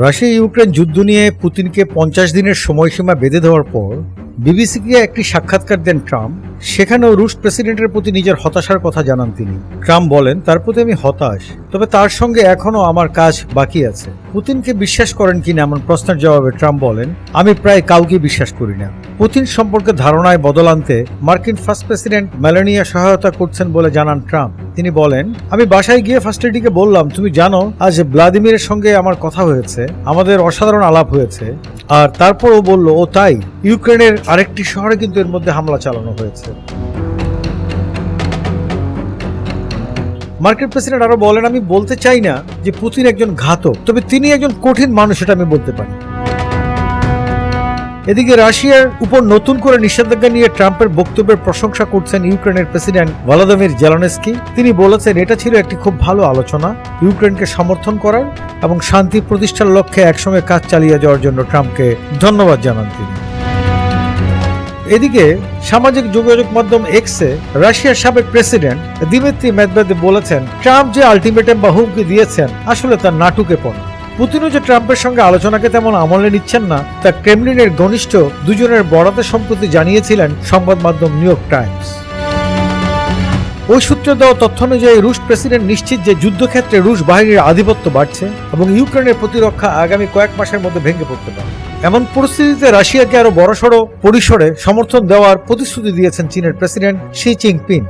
Russia Ukraine যুদ্ধ নিয়ে পুতিনকে পঞ্চাশ দিনের সময়সীমা বেঁধে দেওয়ার পর বিবিসিকে একটি সাক্ষাৎকার দেন ট্রাম্প। সেখানেও রুশ প্রেসিডেন্টের প্রতি নিজের হতাশার কথা জানান তিনি। ট্রাম্প বলেন, তার প্রতি আমি হতাশ, তবে তার সঙ্গে এখনও আমার কাজ বাকি আছে। পুতিনকে বিশ্বাস করেন কিনা এমন প্রশ্নের জবাবে ট্রাম্প বলেন, আমি প্রায় কাউকে বিশ্বাস করি না। পুতিন সম্পর্কে ধারণায় বদল আনতে মার্কিন ফার্স্ট প্রেসিডেন্ট মেলানিয়া সহায়তা করছেন বলে জানান ট্রাম্প। তিনি বলেন, আমি বাসায় গিয়ে ফার্স্ট লেডিকে বললাম, তুমি জানো, আজ ভ্লাদিমিরের সঙ্গে আমার কথা হয়েছে, আমাদের অসাধারণ আলাপ হয়েছে। আর তারপর ও বলল, ও তাই, ইউক্রেনের আরেকটি শহরে কিন্তু এর মধ্যে হামলা চালানো হয়েছে। মার্কিন প্রেসিডেন্ট আরও বলেন, আমি বলতে চাই না যে পুতিন একজন ঘাতক, তবে তিনি একজন কঠিন মানুষ এটা আমি বলতে পারি। এদিকে রাশিয়ার উপর নতুন করে নিষেধাজ্ঞা নিয়ে ট্রাম্পের বক্তব্যের প্রশংসা করছেন ইউক্রেনের প্রেসিডেন্ট ভলাদিমির জেলানেস্কি। তিনি বলেছেন, এটা ছিল একটি খুব ভালো আলোচনা। ইউক্রেনকে সমর্থন করার এবং শান্তি প্রতিষ্ঠার লক্ষ্যে একসঙ্গে কাজ চালিয়ে যাওয়ার জন্য ট্রাম্পকে ধন্যবাদ জানান তিনি। এদিকে সামাজিক যোগাযোগ মাধ্যম এক্সে রাশিয়ার সাবেক প্রেসিডেন্ট দিমিত্রি মেদভেদেভ বলেছেন, ট্রাম্প যে আলটিমেটাম বা হুমকি দিয়েছেন, আসলে তার নাটুকে পড়া পুতিনও যে ট্রাম্পের সঙ্গে আলোচনাকে তেমন আমলে নিচ্ছেন না, তা ক্রেমলিনের ঘনিষ্ঠ দুজনের বরাতে সম্প্রতি জানিয়েছিলেন সংবাদ মাধ্যম নিউ ইয়র্ক টাইমস। ওই সূত্রে দেওয়া তথ্য অনুযায়ী রুশ প্রেসিডেন্ট নিশ্চিত যে যুদ্ধক্ষেত্রে রুশ বাহিনীর আধিপত্য বাড়ছে এবং ইউক্রেনের প্রতিরক্ষা আগামী কয়েক মাসের মধ্যে ভেঙে পড়তে পারে। এমন পরিস্থিতিতে রাশিয়াকে আরও বড়সড় পরিসরে সমর্থন দেওয়ার প্রতিশ্রুতি দিয়েছেন চীনের প্রেসিডেন্ট শি চিনপিং